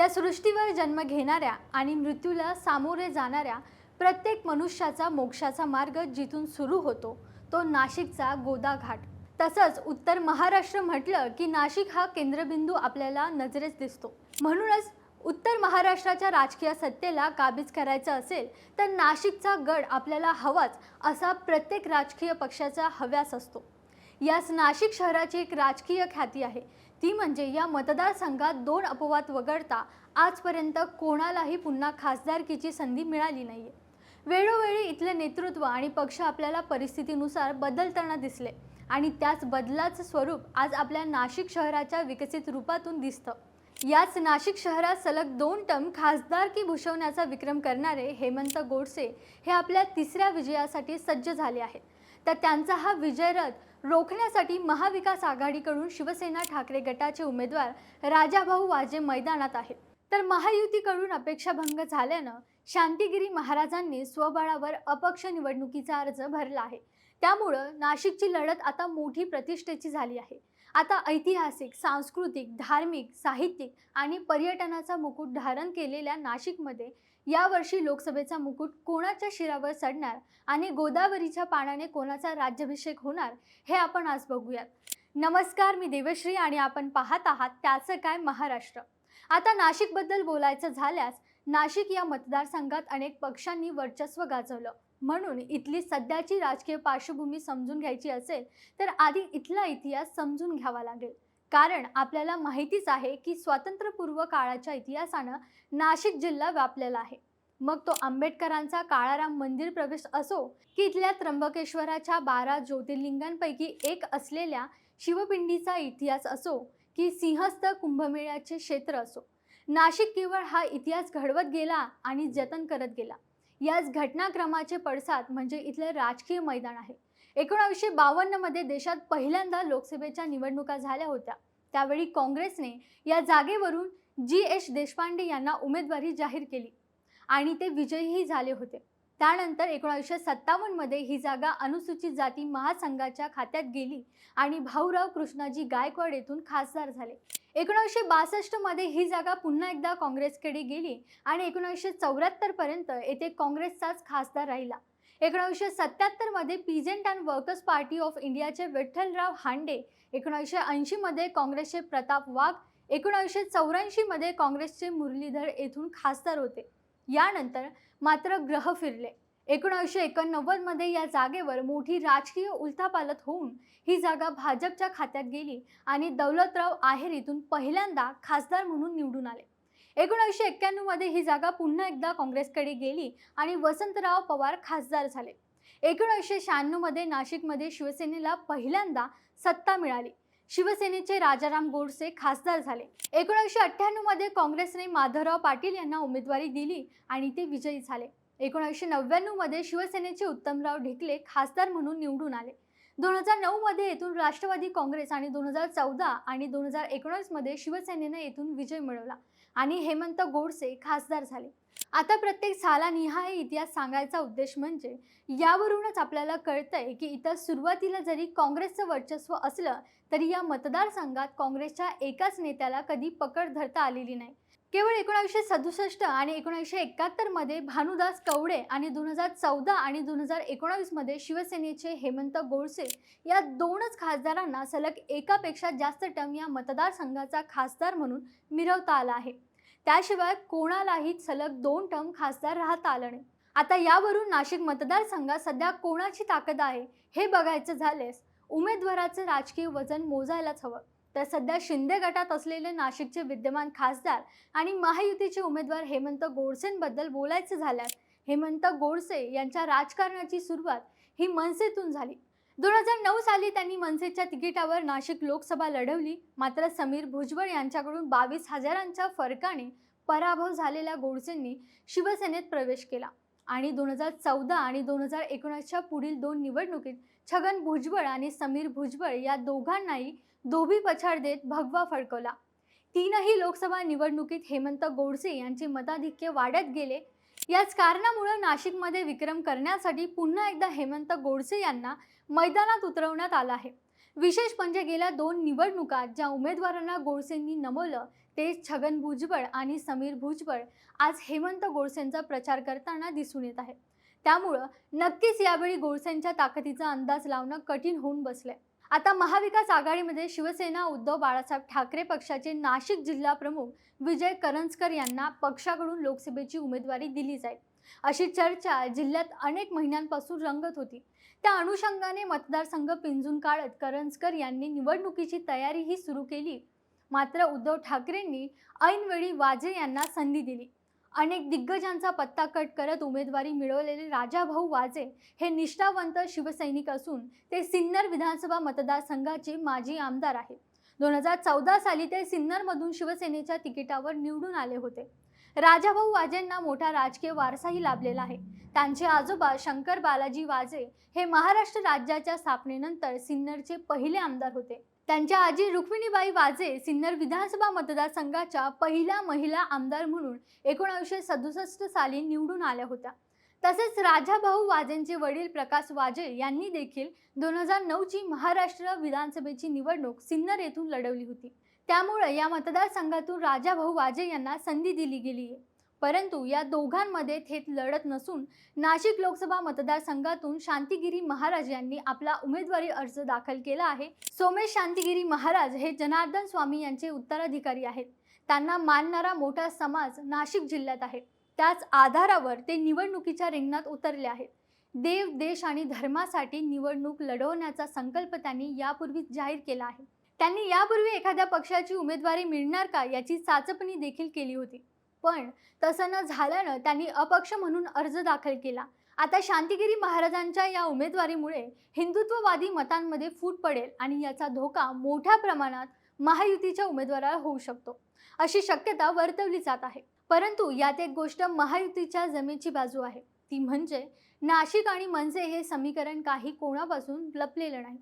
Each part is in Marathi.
या सृष्टीवर जन्म घेणाऱ्या आणि मृत्यूला सामोरे जाणाऱ्या प्रत्येक मनुष्याचा मोक्षाचा मार्ग जिथून सुरू होतो तो नाशिकचा गोदाघाट. तसंच उत्तर महाराष्ट्र म्हटलं की नाशिक हा केंद्रबिंदू आपल्याला नजरेस दिसतो. म्हणूनच उत्तर महाराष्ट्राच्या राजकीय सत्तेला काबीज करायचं असेल तर नाशिकचा गड आपल्याला हवाच असा प्रत्येक राजकीय पक्षाचा हव्यास असतो. यास नाशिक शहराची एक राजकीय ख्याती आहे. ती म्हणजे या मतदारसंघात दोन अपवाद वगळता आजपर्यंत कोणालाही पुन्हा खासदारकीची संधी मिळाली नाही आहे वेळोवेळी इथले नेतृत्व आणि पक्ष आपल्याला परिस्थितीनुसार बदलताना दिसले आणि त्याच बदलाचं स्वरूप आज आपल्या नाशिक शहराच्या विकसित रूपातून दिसतं. याच नाशिक शहरात सलग दोन टर्म खासदारकी भूषवण्याचा विक्रम करणारे हेमंत गोडसे हे आपल्या तिसऱ्या विजयासाठी सज्ज झाले आहेत. तर त्यांचा हा विजयरथ रोखण्यासाठी महाविकास आघाडीकडून शिवसेना ठाकरे गटाचे उमेदवार राजाभाऊ वाजे मैदानात आहेत. तर महायुतीकडून अपेक्षाभंग झाल्यानं शांतिगिरी महाराजांनी स्वबळावर अपक्ष निवडणुकीचा अर्ज भरला आहे. त्यामुळं नाशिकची लढत आता मोठी प्रतिष्ठेची झाली आहे. आता ऐतिहासिक सांस्कृतिक धार्मिक साहित्यिक आणि पर्यटनाचा मुकुट धारण केलेल्या नाशिकमध्ये यावर्षी लोकसभेचा मुकुट कोणाच्या शिरावर चढणार आणि गोदावरीच्या पाण्याने कोणाचा राज्याभिषेक होणार हे आपण आज बघूयात. नमस्कार मी देवश्री आणि आपण पाहत आहात त्याचं काय महाराष्ट्र. आता नाशिकबद्दल बोलायचं झाल्यास नाशिक या मतदारसंघात अनेक पक्षांनी वर्चस्व गाजवलं. म्हणून इथली सध्याची राजकीय पार्श्वभूमी समजून घ्यायची असेल तर आधी इथला इतिहास समजून घ्यावा लागेल. कारण आपल्याला माहितीच आहे की स्वातंत्र्यपूर्व काळाच्या इतिहासानं नाशिक जिल्हा व्यापलेला आहे. मग तो आंबेडकरांचा काळाराम मंदिर प्रवेश असो की इथल्या त्र्यंबकेश्वराच्या बारा ज्योतिर्लिंगांपैकी एक असलेल्या शिवपिंडीचा इतिहास असो की सिंहस्थ कुंभमेळ्याचे क्षेत्र असो. नाशिक केवळ हा इतिहास घडवत गेला आणि जतन करत गेला. याच घटनाक्रमाचे पडसाद म्हणजे इथलं राजकीय मैदान आहे. एकोणावीसशे बावन्नमध्ये देशात पहिल्यांदा लोकसभेच्या निवडणुका झाल्या होत्या. त्यावेळी काँग्रेसने या जागेवरून जी एच देशपांडे यांना उमेदवारी जाहीर केली आणि ते विजयीही झाले होते. त्यानंतर एकोणावीसशे सत्तावन्नमध्ये ही जागा अनुसूचित जाती महासंघाच्या खात्यात गेली आणि भाऊराव कृष्णाजी गायकवाड येथून खासदार झाले. एकोणीसशे बासष्टमध्ये ही जागा पुन्हा एकदा काँग्रेसकडे गेली आणि एकोणीसशे चौऱ्याहत्तरपर्यंत येथे काँग्रेसचाच खासदार राहिला. एकोणीसशे सत्याहत्तरमध्ये peasants and workers party of इंडियाचे विठ्ठलराव हांडे एकोणीसशे ऐंशीमध्ये काँग्रेसचे प्रताप वाघ एकोणीसशे चौऱ्याऐंशीमध्ये काँग्रेसचे मुरलीधर येथून खासदार होते. यानंतर मात्र ग्रह फिरले. एकोणीसशे एकोणनव्वदमध्ये या जागेवर मोठी राजकीय उलथापालत होऊन ही जागा भाजपच्या खात्यात गेली आणि दौलतराव आहेर इथून पहिल्यांदा खासदार म्हणून निवडून आले. एकोणीसशे एक्क्याण्णवमध्ये ही जागा पुन्हा एकदा काँग्रेसकडे गेली आणि वसंतराव पवार खासदार झाले. एकोणीसशे शहाण्णवमध्ये नाशिकमध्ये शिवसेनेला पहिल्यांदा सत्ता मिळाली. शिवसेनेचे राजाराम गोडसे खासदार झाले. एकोणीसशे अठ्ठ्याण्णवमध्ये काँग्रेसने माधवराव पाटील यांना उमेदवारी दिली आणि ते विजयी झाले. एकोणीसशे नव्याण्णवमध्ये शिवसेनेचे उत्तमराव ढेकले खासदार म्हणून निवडून आले. दोन हजार नऊमध्ये येथून राष्ट्रवादी काँग्रेस आणि दोन हजार चौदा आणि दोन हजार एकोणीसमध्ये शिवसेनेनं येथून विजय मिळवला आणि हेमंत गोडसे खासदार झाले. आता प्रत्येक सालानिहाय इतिहास सांगायचा उद्देश म्हणजे यावरूनच आपल्याला कळतंय की इथं सुरुवातीला जरी काँग्रेसचं वर्चस्व असलं तरी या मतदारसंघात काँग्रेसच्या एकाच नेत्याला कधी पकड धरता आलेली नाही. केवळ एकोणीसशे सदुसष्ट आणि एकोणीसशे एकाहत्तरमध्ये भानुदास कवडे आणि दोन हजार चौदा आणि दोन हजार एकोणावीसमध्ये शिवसेनेचे हेमंत गोडसे या दोनच खासदारांना सलग एकापेक्षा जास्त टर्म या मतदारसंघाचा खासदार म्हणून मिरवता आला आहे. त्याशिवाय कोणालाही सलग दोन टर्म खासदार राहता आलं नाही. आता यावरून नाशिक मतदारसंघात सध्या कोणाची ताकद आहे हे बघायचं झाल्यास उमेदवाराचं राजकीय वजन मोजायलाच हवं. तर सध्या शिंदे गटात असलेले नाशिकचे विद्यमान खासदार आणि महायुतीचे उमेदवार हेमंत गोडसेंबद्दल बोलायचं झाल्यास हेमंत गोडसे यांच्या राजकारणाची सुरुवात ही मनसेतून झाली. दोन हजार नऊ साली त्यांनी मनसेच्या तिकिटावर नाशिक लोकसभा लढवली. मात्र समीर भुजबळ यांच्याकडून बावीस हजारांच्या फरकाने पराभव झालेल्या गोडसेंनी शिवसेनेत प्रवेश केला. आणि दोन हजार चौदा आणि दोन हजार एकोणीसच्या पुढील दोन निवडणुकीत छगन भुजबळ आणि समीर भुजबळ या दोघांनाही दोबी पछाड देत भगवा फडकवला. तीनही लोकसभा निवडणुकीत हेमंत गोडसे यांचे मताधिक्य वाढत गेले. याच कारणामुळं नाशिकमध्ये विक्रम करण्यासाठी पुन्हा एकदा हेमंत गोडसे यांना मैदानात उतरवण्यात आला आहे. विशेष म्हणजे गेल्या दोन निवडणुकात ज्या उमेदवारांना गोडसेंनी नमवलं ते छगन भुजबळ आणि समीर भुजबळ आज हेमंत गोडसेंचा प्रचार करताना दिसून येत आहे. त्यामुळं नक्कीच यावेळी गोडसेंच्या ताकदीचा अंदाज लावणं कठीण होऊन बसलंय. आता महाविकास आघाडीमध्ये शिवसेना उद्धव बाळासाहेब ठाकरे पक्षाचे नाशिक जिल्हा प्रमुख विजय करंजकर यांना पक्षाकडून लोकसभेची उमेदवारी दिली जाईल. अशी चर्चा जिल्ह्यात अनेक महिन्यांपासून रंगत होती. त्या अनुषंगाने मतदारसंघ पिंजून काढत करंजकर यांनी निवडणुकीची तयारीही सुरू केली. मात्र उद्धव ठाकरेंनी ऐनवेळी वाजे यांना संधी दिली. अनेक दिग्गजांचा पत्ता कट करत उमेदवारी मिळवलेले राजाभाऊ वाजे हे निष्ठावंत शिवसैनिक असून ते सिन्नर विधानसभा मतदारसंघाचे माजी आमदार आहेत. दोन हजार चौदा साली ते सिन्नरमधून शिवसेनेच्या तिकिटावर निवडून आले होते. राजाभाऊ वाजेंना मोठा राजकीय वारसाही लाभलेला आहे. त्यांचे आजोबा शंकर बालाजी वाजे हे महाराष्ट्र राज्याच्या स्थापनेनंतर सिन्नरचे पहिले आमदार होते. त्यांच्या आजी रुक्मिणीबाई वाजे सिन्नर विधानसभा मतदारसंघाच्या पहिल्या महिला आमदार म्हणून एकोणीसशे सदुसष्ट साली निवडून आल्या होत्या. तसेच राजाभाऊ वाजेंचे वडील प्रकाश वाजे यांनी देखील दोन हजार नऊची महाराष्ट्र विधानसभेची निवडणूक सिन्नर येथून लढवली होती. त्यामुळे या मतदारसंघातून राजाभाऊ वाजे यांना संधी दिली गेली आहे. परंतु या दोघांमध्ये थेट लढत नसून नाशिक लोकसभा मतदारसंघातून शांतिगिरी महाराज यांनी आपला उमेदवारी अर्ज दाखल केला आहे. सोमेश शांतिगिरी महाराज हे जनार्दन स्वामी यांचे उत्तराधिकारी आहेत. त्यांना मानणारा मोठा समाज नाशिक जिल्ह्यात आहे. त्याच आधारावर ते निवडणुकीच्या रिंगणात उतरले आहेत. देव देश आणि धर्मासाठी निवडणूक लढवण्याचा संकल्प त्यांनी यापूर्वीच जाहीर केला आहे. त्यांनी यापूर्वी एखाद्या पक्षाची उमेदवारी मिळणार का याची चाचपणी देखील केली होती. पण तसं न झाल्यानं त्यांनी अपक्ष म्हणून अर्ज दाखल केला. आता शांतिगिरी महाराजांच्या या उमेदवारीमुळे हिंदुत्ववादी मतांमध्ये फूट पडेल आणि याचा धोका मोठ्या प्रमाणात महायुतीच्या उमेदवाराला होऊ शकतो. अशी शक्यता वर्तवली जात आहे. परंतु यात एक गोष्ट महायुतीच्या जमेची बाजू आहे. ती म्हणजे नाशिक आणि मनसे हे समीकरण काही कोणापासून लपलेलं नाही.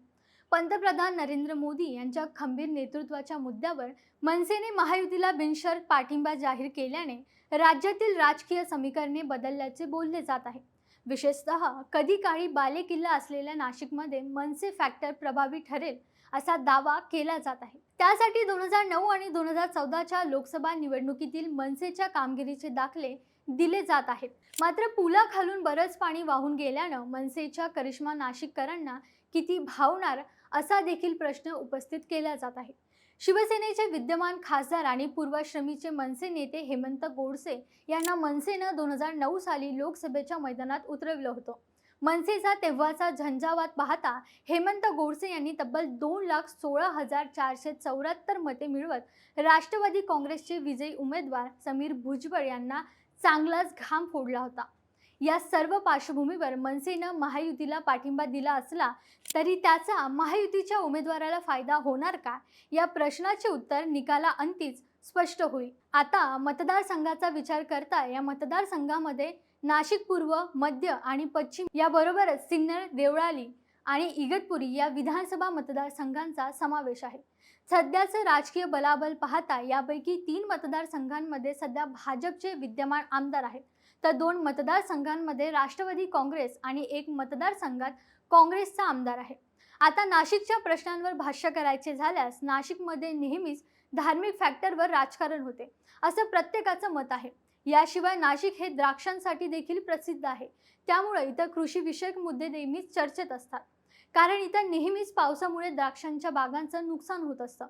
पंतप्रधान नरेंद्र मोदी यांच्या खंबीर नेतृत्वाच्या मुद्द्यावर मनसेने महायुतीला बिनशर्त पाठिंबा जाहीर केल्याने राज्यातील राजकीय समीकरणे बदलल्याचे बोलले जात आहे. विशेषतः कधी काळी बालेकिल्ला असलेल्या नाशिकमध्ये मनसे फॅक्टर प्रभावी ठरेल असा दावा केला जात आहे. त्यासाठी दोन हजार नऊ आणि दोन हजार चौदाच्या लोकसभा निवडणुकीतील मनसेच्या कामगिरीचे दाखले दिले जात आहेत. मात्र पुलाखालून बरंच पाणी वाहून गेल्यानं मनसेच्या करिश्मा नाशिककरांना किती भावणार असा देखील प्रश्न उपस्थित केला जात आहे. शिवसेनेचे विद्यमान खासदार आणि पूर्वाश्रमीचे मनसे नेते हेमंत गोडसे यांना मनसेनं दोन हजार नऊ साली लोकसभेच्या मैदानात उतरवलं होतं. मनसेचा तेव्हाचा झंझावात पाहता हेमंत गोडसे यांनी तब्बल दोन लाख सोळा हजार चारशे चौऱ्याहत्तर मते मिळवत राष्ट्रवादी काँग्रेसचे विजयी उमेदवार समीर भुजबळ यांना चांगलाच घाम फोडला होता. या सर्व पार्श्वभूमीवर मनसेनं महायुतीला पाठिंबा दिला असला तरी त्याचा महायुतीच्या उमेदवाराला फायदा होणार का? या प्रश्नाचे उत्तर निकाला अंतीच स्पष्ट होईल. आता मतदारसंघाचा विचार करता या मतदारसंघामध्ये नाशिक पूर्व मध्य आणि पश्चिम याबरोबरच सिन्नर देवळाली आणि इगतपुरी या विधानसभा मतदारसंघांचा समावेश आहे. सध्याचं राजकीय बलाबल पाहता यापैकी तीन मतदारसंघांमध्ये सध्या भाजपचे विद्यमान आमदार आहेत. तर दोन मतदारसंघांमध्ये राष्ट्रवादी काँग्रेस आणि एक मतदारसंघात काँग्रेसचा आमदार आहे. आता नाशिकच्या प्रश्नांवर भाष्य करायचे झाल्यास नाशिकमध्ये नेहमीच धार्मिक फॅक्टरवर राजकारण होते असं प्रत्येकाचं मत आहे. याशिवाय नाशिक हे द्राक्षांसाठी देखील प्रसिद्ध आहे. त्यामुळे इथं कृषीविषयक मुद्दे नेहमीच चर्चेत असतात. कारण इथं नेहमीच पावसामुळे द्राक्षांच्या बागांचं नुकसान होत असतं.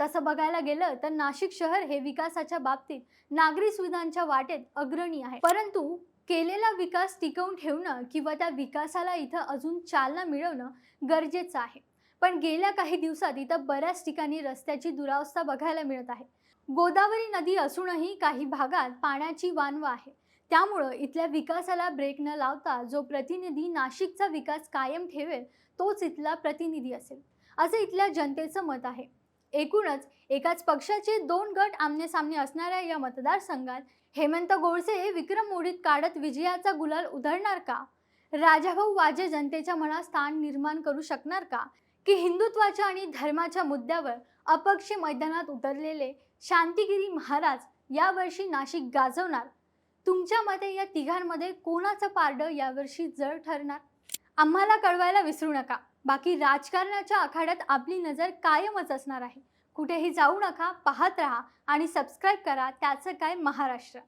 तसं बघायला गेलं तर नाशिक शहर हे विकासाच्या बाबतीत नागरी सुविधांच्या वाटेत अग्रणी आहे. परंतु केलेला विकास टिकवून ठेवणं किंवा त्या विकासाला इथं अजून चालना मिळवणं गरजेचं आहे. पण गेल्या काही दिवसात इथं बऱ्याच ठिकाणी रस्त्याची दुरावस्था बघायला मिळत आहे. गोदावरी नदी असूनही काही भागात पाण्याची वानवा आहे. त्यामुळं इथल्या विकासाला ब्रेक न लावता जो प्रतिनिधी नाशिकचा विकास कायम ठेवेल तोच इथला प्रतिनिधी असेल. असं इथल्या जनतेचं मत आहे. एकूणच एकाच पक्षाचे दोन गट आमनेसामने असणाऱ्या या मतदारसंघात हेमंत गोडसे हे विक्रम मोडीत काढत विजयाचा गुलाल उधळणार का? राजाभाऊ वाजे जनतेच्या मनात स्थान निर्माण करू शकणार का? की हिंदुत्वाच्या आणि धर्माच्या मुद्द्यावर अपक्ष मैदानात उतरलेले शांतिगिरी महाराज यावर्षी नाशिक गाजवणार? तुमच्या मते या तिघांमध्ये कोणाचं पारडं यावर्षी जड ठरणार? आम्हाला कळवायला विसरू नका. बाकी राजकारणाच्या आखाड्यात आपली नजर कायमच असणार आहे. कुठेही जाऊ नका पाहत राहा आणि सबस्क्राईब करा. त्याचं काय महाराष्ट्र.